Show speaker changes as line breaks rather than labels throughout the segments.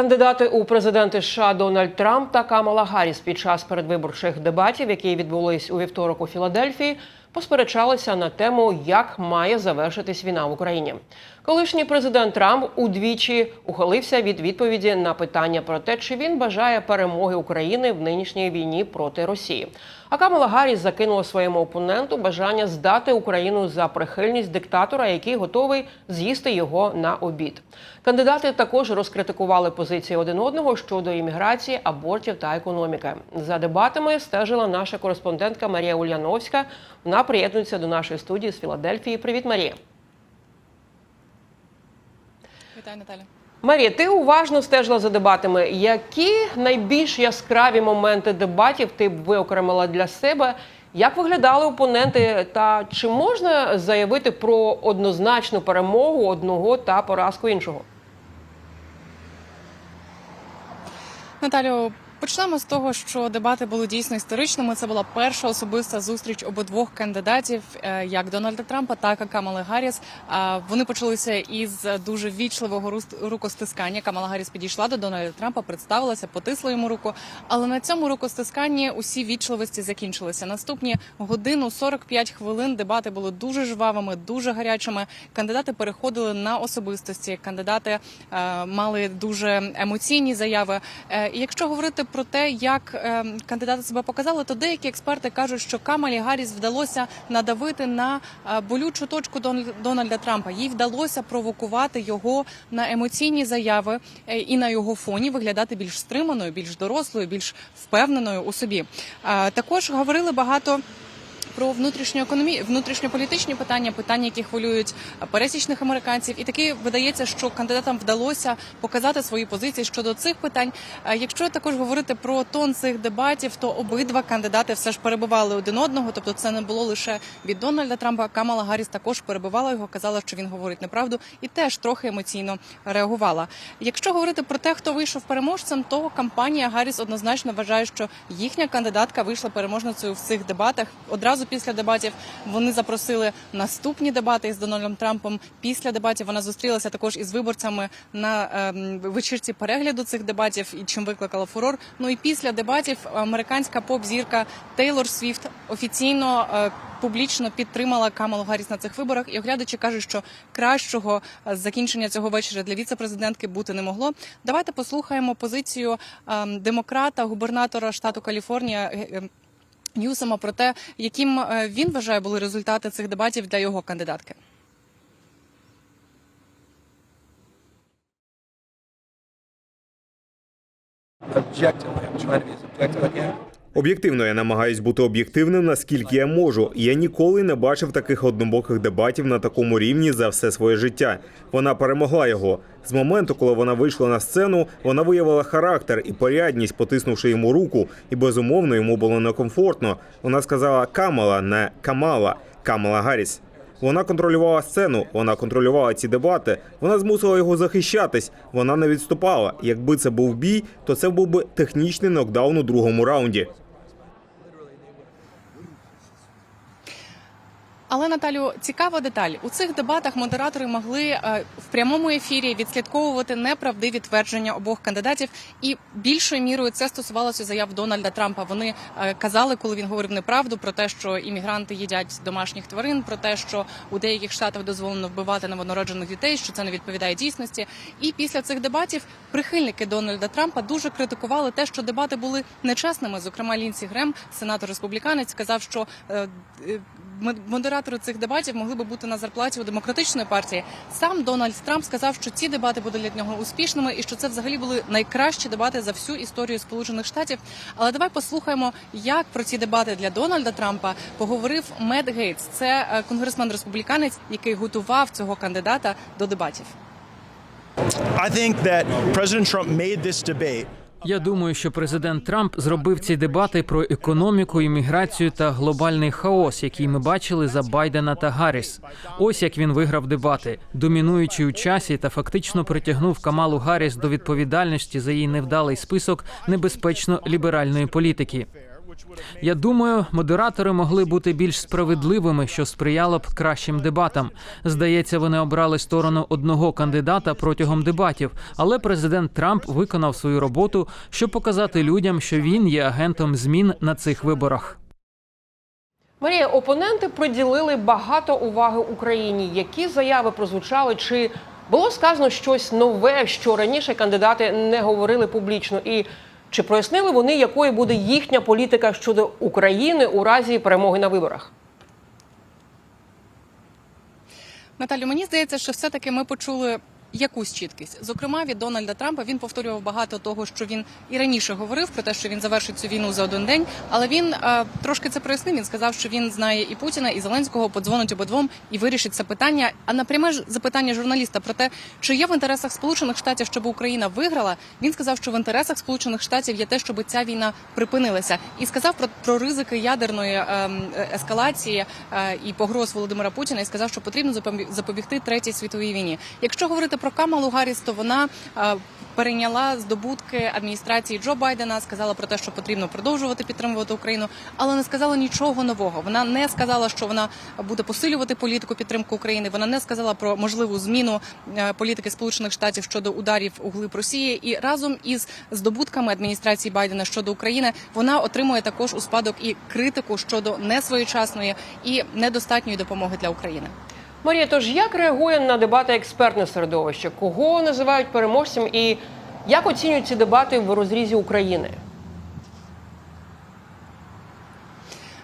Кандидати у президенти США Дональд Трамп та Камала Гарріс під час передвиборчих дебатів, які відбулись у вівторок у Філадельфії, посперечалися на тему, як має завершитись війна в Україні. Колишній президент Трамп удвічі ухилився від відповіді на питання про те, чи він бажає перемоги України в нинішній війні проти Росії. А Камала Гарріс закинула своєму опоненту бажання здати Україну за прихильність диктатора, який готовий з'їсти його на обід. Кандидати також розкритикували позиції один одного щодо імміграції, абортів та економіки. За дебатами стежила наша кореспондентка Марія Ульяновська. Вона приєднується до нашої студії з Філадельфії. Привіт, Марія.
Вітаю, Наталя.
Марія, ти уважно стежила за дебатами. Які найбільш яскраві моменти дебатів ти б виокремила для себе? Як виглядали опоненти? Та чи можна заявити про однозначну перемогу одного та поразку іншого?
Наталю, почнемо з того, що дебати були дійсно історичними. Це була перша особиста зустріч обидвох кандидатів, е, як Дональда Трампа, так і Камали Гарріс. А Вони почалися із дуже ввічливого рус- рукостискання. Камала Гарріс підійшла до Дональда Трампа, представилася, потисла йому руку. Але на цьому рукостисканні усі вічливості закінчилися. Наступні годину 45 хвилин дебати були дуже жвавими, дуже гарячими. Кандидати переходили на особистості. Кандидати е, мали дуже емоційні заяви. Е, і якщо говорити про те, як е, кандидати себе показали, то деякі експерти кажуть, що Камалі Гарріс вдалося надавити на е, болючу точку Дон- Дональда Трампа. Їй вдалося провокувати його на емоційні заяви е, і на його фоні виглядати більш стриманою, більш дорослою, більш впевненою у собі. Е, Також говорили багато. Про внутрішньоекономі... внутрішньополітичні питання, питання, які хвилюють пересічних американців, і таки видається, що кандидатам вдалося показати свої позиції щодо цих питань. Якщо також говорити про тон цих дебатів, то обидва кандидати все ж перебивали один одного. Тобто, це не було лише від Дональда Трампа. Камала Гарріс також перебивала його, казала, що він говорить неправду, і теж трохи емоційно реагувала. Якщо говорити про те, хто вийшов переможцем, то кампанія Гарріс однозначно вважає, що їхня кандидатка вийшла переможницею в цих дебатах. Одразу після дебатів вони запросили наступні дебати із Дональдом Трампом. Після дебатів вона зустрілася також із виборцями на ем, вечірці перегляду цих дебатів, і чим викликала фурор. Ну і після дебатів американська поп-зірка Тейлор Свіфт офіційно. е, Публічно підтримала Камалу Гарріс на цих виборах, і оглядачі кажуть, що кращого е, закінчення цього вечора для віце-президентки бути не могло. Давайте послухаємо позицію ем, демократа, губернатора штату Каліфорнія е, Ньюсома про те, яким е, він вважає були результати цих дебатів для його кандидатки.
objectively. I'm trying to be as objective as.
Об'єктивно, я намагаюсь бути об'єктивним, наскільки я можу. Я ніколи не бачив таких однобоких дебатів на такому рівні за все своє життя. Вона перемогла його. З моменту, коли вона вийшла на сцену, вона виявила характер і порядність, потиснувши йому руку, і безумовно йому було некомфортно. Вона сказала Камала, не Камала, Камала Гарріс. Вона контролювала сцену, вона контролювала ці дебати, вона змусила його захищатись, вона не відступала. Якби це був бій, то це був би технічний нокдаун у другому раунді.
Але Наталю, цікава деталь у цих дебатах. Модератори могли е, в прямому ефірі відслідковувати неправдиві твердження обох кандидатів, і більшою мірою це стосувалося заяв Дональда Трампа. Вони е, казали, коли він говорив неправду про те, що іммігранти їдять домашніх тварин, про те, що у деяких штатах дозволено вбивати новонароджених дітей, що це не відповідає дійсності. І після цих дебатів прихильники Дональда Трампа дуже критикували те, що дебати були нечесними. Зокрема, Лінсі Грем, сенатор республіканець, сказав, що е, модератори цих дебатів могли би бути на зарплаті у демократичної партії. Сам Дональд Трамп сказав, що ці дебати будуть для нього успішними і що це взагалі були найкращі дебати за всю історію Сполучених Штатів. Але давай послухаємо, як про ці дебати для Дональда Трампа поговорив Мед Гейтс. Це е, конгресмен республіканець, який готував цього кандидата до дебатів.
I think that President Trump made this debate
Я думаю, що президент Трамп зробив ці дебати про економіку, імміграцію та глобальний хаос, який ми бачили за Байдена та Гарріс. Ось як він виграв дебати, домінуючи у часі та фактично притягнув Камалу Гарріс до відповідальності за її невдалий список небезпечно ліберальної політики. Я думаю, модератори могли бути більш справедливими, що сприяло б кращим дебатам. Здається, вони обрали сторону одного кандидата протягом дебатів, але президент Трамп виконав свою роботу, щоб показати людям, що він є агентом змін на цих виборах.
Марія, опоненти приділили багато уваги Україні. Які заяви прозвучали? Чи було сказано щось нове, що раніше кандидати не говорили публічно? І чи прояснили вони, якою буде їхня політика щодо України у разі перемоги на виборах?
Наталю, мені здається, що все-таки ми почули якусь чіткість. Зокрема, від Дональда Трампа він повторював багато того, що він і раніше говорив про те, що він завершить цю війну за один день. Але він е, трошки це прояснив. Він сказав, що він знає і Путіна, і Зеленського, подзвонить обидвом і вирішить це питання. А напряме ж запитання журналіста про те, чи є в інтересах Сполучених Штатів, щоб Україна виграла. Він сказав, що в інтересах Сполучених Штатів є те, щоб ця війна припинилася, і сказав про, про ризики ядерної ем, е, ескалації е, і погроз Володимира Путіна. І сказав, що потрібно запобі- запобігти третій світовій війні. Якщо говорити про Камалу Гарріс, то вона е, перейняла здобутки адміністрації Джо Байдена, сказала про те, що потрібно продовжувати підтримувати Україну, але не сказала нічого нового. Вона не сказала, що вона буде посилювати політику підтримки України. Вона не сказала про можливу зміну е, політики Сполучених Штатів щодо ударів у глиб Росії. І разом із здобутками адміністрації Байдена щодо України вона отримує також у спадок і критику щодо несвоєчасної і недостатньої допомоги для України.
Марія, тож як реагує на дебати експертне середовище? Кого називають переможцем і як оцінюють ці дебати в розрізі України?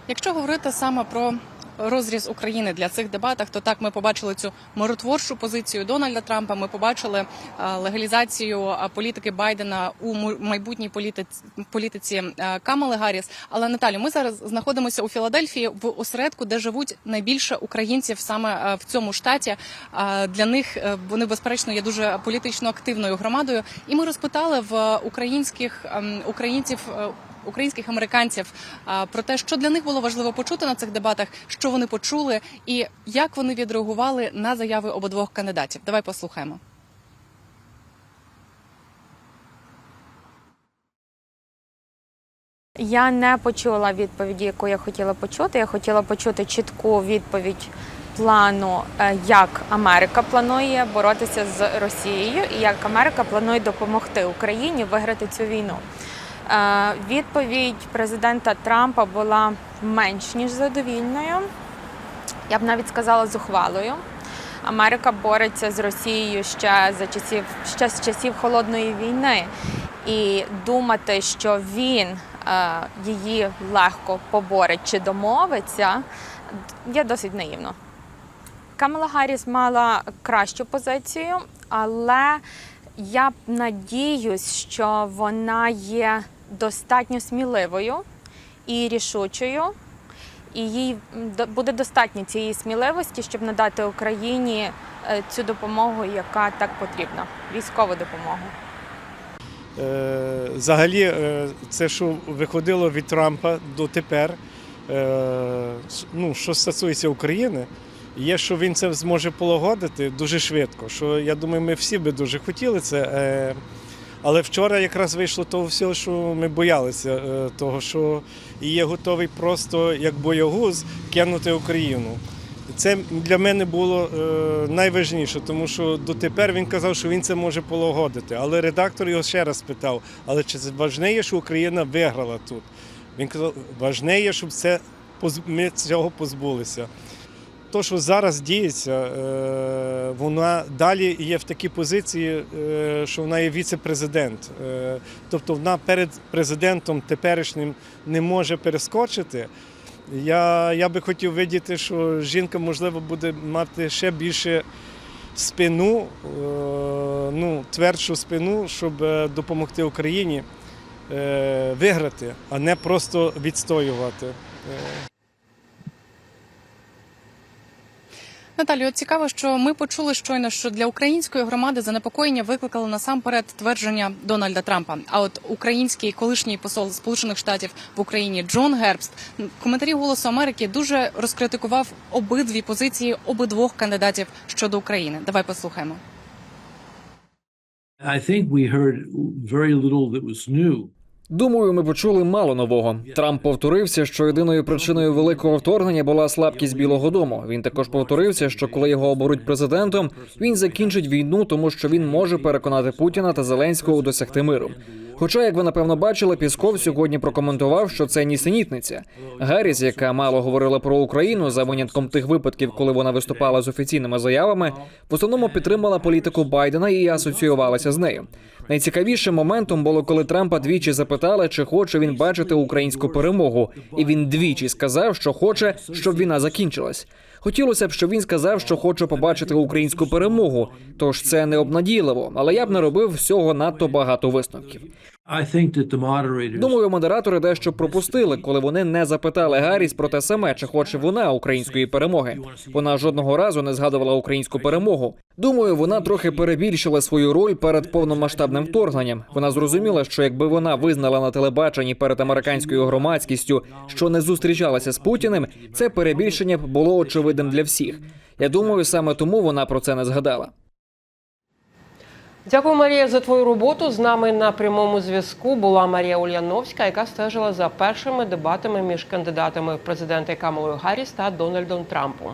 Якщо говорити саме про розріз України для цих дебатах, то так ми побачили цю миротворчу позицію Дональда Трампа. Ми побачили е, легалізацію е, політики Байдена у майбутній політиці, політиці е, Камали Гарріс. Але Наталю, ми зараз знаходимося у Філадельфії в осередку, де живуть найбільше українців саме в цьому штаті. Для них вони безперечно є дуже політично активною громадою. І ми розпитали в українських ем, українців. Українських американців про те, що для них було важливо почути на цих дебатах, що вони почули, і як вони відреагували на заяви обидвох кандидатів. Давай послухаємо.
Я не почула відповіді, яку я хотіла почути. Я хотіла почути чітку відповідь плану, е, як Америка планує боротися з Росією і як Америка планує допомогти Україні виграти цю війну. Е, Відповідь президента Трампа була менш ніж задовільною. Я б навіть сказала зухвалою. Америка бореться з Росією ще за часів ще з часів холодної війни, і думати, що він е, її легко поборить чи домовиться, є досить наївно. Камала Гарріс мала кращу позицію, але я надіюсь, що вона є достатньо сміливою і рішучою, і їй до- буде достатньо цієї сміливості, щоб надати Україні е, цю допомогу, яка так потрібна військову допомогу.
Е, Взагалі, е, це, що виходило від Трампа дотепер, е, с- ну, що стосується України, є, що він це зможе полагодити дуже швидко. Що я думаю, ми всі би дуже хотіли це. Але вчора якраз вийшло того всього, що ми боялися, е, того, що і є готовий просто як боягуз кинути Україну. Це для мене було е, найважніше, тому що дотепер він казав, що він це може полагодити. Але редактор його ще раз питав: але чи важливо, що Україна виграла тут? Він казав, важливо, щоб це ми цього позбулися. То, що зараз діється, е, вона далі є в такій позиції, е, що вона є віце-президент. Е, Тобто вона перед президентом теперішнім не може перескочити. Я, я би хотів видіти, що жінка, можливо, буде мати ще більше спину, ну, твердшу спину, щоб допомогти Україні виграти, а не просто відстоювати. Е,
Наталію, цікаво, що ми почули щойно, що для української громади занепокоєння викликало насамперед твердження Дональда Трампа. А от український колишній посол Сполучених Штатів в Україні Джон Гербст в коментарі Голосу Америки дуже розкритикував обидві позиції обидвох кандидатів щодо України. Давай послухаємо.
I think we heard very little that was new. Думаю, ми почули мало нового. Трамп повторився, що єдиною причиною великого вторгнення була слабкість Білого Дому. Він також повторився, що коли його оберуть президентом, він закінчить війну, тому що він може переконати Путіна та Зеленського досягти миру. Хоча, як ви напевно бачили, Пісков сьогодні прокоментував, що це нісенітниця. Гарріс, яка мало говорила про Україну за винятком тих випадків, коли вона виступала з офіційними заявами, в основному підтримала політику Байдена і асоціювалася з нею. Найцікавішим моментом було, коли Трампа двічі запитали, чи хоче він бачити українську перемогу, і він двічі сказав, що хоче, щоб війна закінчилась. Хотілося б, щоб він сказав, що хоче побачити українську перемогу. Тож це не обнадійливо, але я б не робив всього надто багато висновків. Думаю, модератори дещо пропустили, коли вони не запитали Гарріс про те саме, чи хоче вона української перемоги. Вона жодного разу не згадувала українську перемогу. Думаю, вона трохи перебільшила свою роль перед повномасштабним вторгненням. Вона зрозуміла, що якби вона визнала на телебаченні перед американською громадськістю, що не зустрічалася з Путіним, це перебільшення б було очевидним для всіх. Я думаю, саме тому вона про це не згадала.
Дякую, Марія, за твою роботу. З нами на прямому зв'язку була Марія Ульяновська, яка стежила за першими дебатами між кандидатами в президенти Камалою Гарріс та Дональдом Трампом.